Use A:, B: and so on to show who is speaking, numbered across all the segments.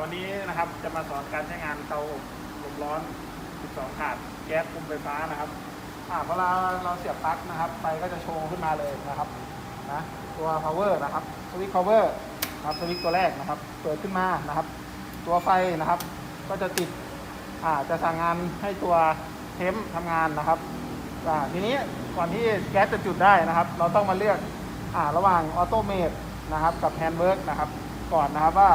A: วันนี้นะครับจะมาสอนการใช้งานเตาอบลมร้อน 12ถาดแก๊สคุมไฟฟ้านะครับอ่าเวลาเราเสียบปลั๊กนะครับไฟก็จะโชว์ขึ้นมาเลยนะครับนะตัว power นะครับสวิตช์ power นะครับสวิตช์ตัวแรกนะครับ เปิดขึ้นมานะครับ ตัวไฟนะครับ ก็จะติดจะสั่งงานให้ตัวเทมทำงานนะครับทีนี้ก่อนที่แก๊สจะจุดได้นะครับ เราต้องมาเลือกอระหว่างออโตเมตนะครับกับแฮนด์เวิร์กนะครับ ก่อนนะครับว่า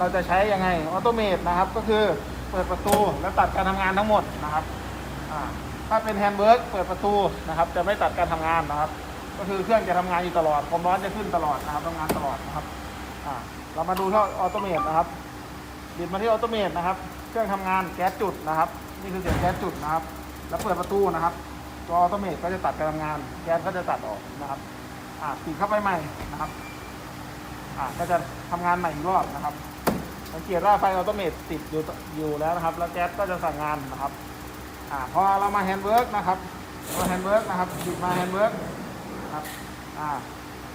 A: เราจะใช้ยังไงออโตเมตนะครับ ก็คือเปิดประตูแล้วตัดการทำงานทั้งหมดนะครับถ้าเป็นแฮนด์เวิร์กเปิดประตูนะครับ จะไม่ตัดการทำงานนะครับ ก็คือเครื่องจะทำงานอยู่ตลอดความร้อนจะขึ้นตลอดนะครับทำงานตลอดนะครับเรามาดูที่ออโตเมตนะครับบิดมาที่ออโตเมตนะครับ เครื่องทำงานแก๊สจุดนะครับ นี่คือเสียงแก๊สจุดนะครับ แล้วเปิดประตูนะครับตัวออโตเมตก็จะตัดการทำงาน แก๊สก็จะตัดออกนะครับอ่าปิดเข้าไปใหม่นะครับอ่าก็จะทำงานใหม่อีกรอบนะครับ สังเกตว่าไฟออโตเมตติดอยู่อยู่แล้วนะครับ แล้วแก๊สก็จะสั่งงานนะครับอ่าพอเรามาแฮนด์เวิร์กนะครับตัวแฮนด์เวิร์กนะครับบิดมาแฮนด์เวิร์กครับอ่า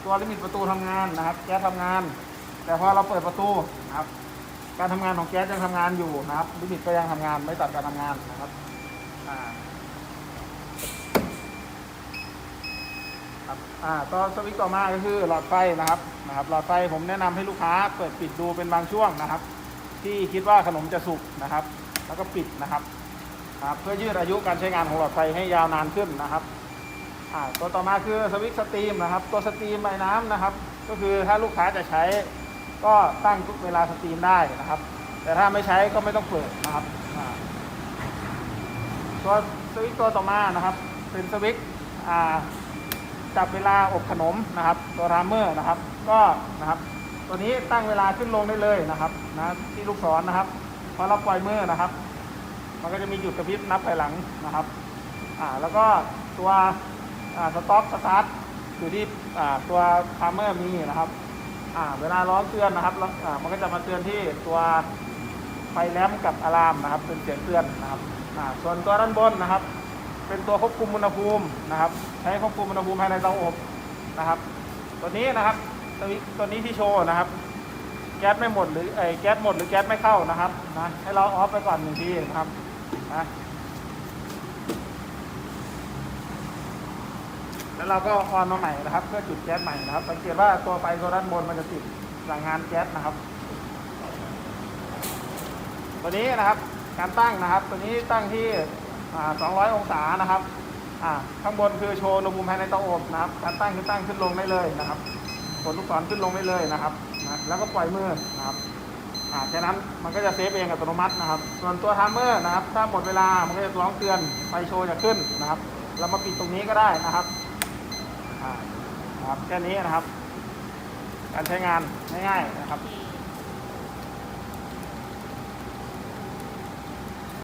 A: ตัวลิมิตประตูทำงานนะครับแก๊สทำงาน แต่พอเราเปิดประตูนะครับ การทำงานของแก๊สยังทำงานอยู่นะครับลิมิตก็ยังทำงานไม่ตัดการทำงานนะครับอ่า ครับอ่าต่อสวิตช์ต่อมาก็คือหลอดไฟนะครับนะครับหลอดไฟผมแนะนำให้ลูกค้าเปิดปิดดูเป็นบางช่วงนะครับ ที่คิดว่าขนมจะสุกนะครับ แล้วก็ปิดนะครับครับเพื่อยืดอายุการใช้งานของหลอดไฟให้ยาวนานขึ้นนะครับอ่าตัวต่อมาคือสวิตช์สตรีมนะครับ ตัวสตรีมไอ้น้ำนะครับ ก็คือถ้าลูกค้าจะใช้ก็ตั้งเวลาสตรีมได้นะครับ แต่ถ้าไม่ใช้ก็ไม่ต้องเปิดนะครับตัวสวิตช์ตัวต่อมานะครับ เป็นสวิตช์อ่า จับเวลาอบขนมนะครับตัวรามเมอร์นะครับ ก็นะครับ ตัวนี้ตั้งเวลาขึ้นลงได้เลยนะครับนะที่ลูกศรนะครับพอเราปล่อยมือนะครับ มันก็จะมีหยุดกระพริบนับไปหลังนะครับอ่าแล้วก็ตัวอ่าสต็อกสตาร์ทอยู่ที่อ่าตัวพาร์เมอร์มีนะครับอ่าเวลาร้องเตือนนะครับอ่ามันก็จะมาเตือนที่ตัวไฟแลมกับอะลามนะครับเป็นเสียงเตือนนะครับอ่าส่วนตัวด้านบนนะครับ เป็นตัวควบคุมอุณหภูมินะครับ ใช้ควบคุมอุณหภูมิภายในเตาอบนะครับ ตัวนี้นะครับตัวนี้ตัวนี้ที่โชว์นะครับ แก๊สไม่หมดหรือไอ้แก๊สหมดหรือแก๊สไม่เข้านะครับนะให้เราออฟไปก่อนหนึ่งทีนะครับนะแล้วเราก็ออนมาใหม่นะครับ เพื่อจุดแก๊สใหม่นะครับสังเกตว่าตัวไฟตัวด้านบนมันจะติดสั่งงานแก๊สนะครับ ตัวนี้นะครับการตั้งนะครับ ตัวนี้ตั้งที่ 200 องศานะครับอ่าข้างบนคือโชว์อุณหภูมิภายในเตาอบนะครับ การตั้งคือตั้งขึ้นลงได้เลยนะครับกดลูกศรขึ้นลงได้เลยนะครับนะแล้วก็ปล่อยมือนะครับอ่าแค่นั้นมันก็จะเซฟเองอัตโนมัตินะครับ ส่วนตัวไทม์เมอร์นะครับ ถ้าหมดเวลา มันก็จะร้องเตือนไฟโชว์จะขึ้นนะครับ เรามาปิดตรงนี้ก็ได้นะครับอ่านะครับ แค่นี้นะครับ การใช้งานง่ายๆนะครับ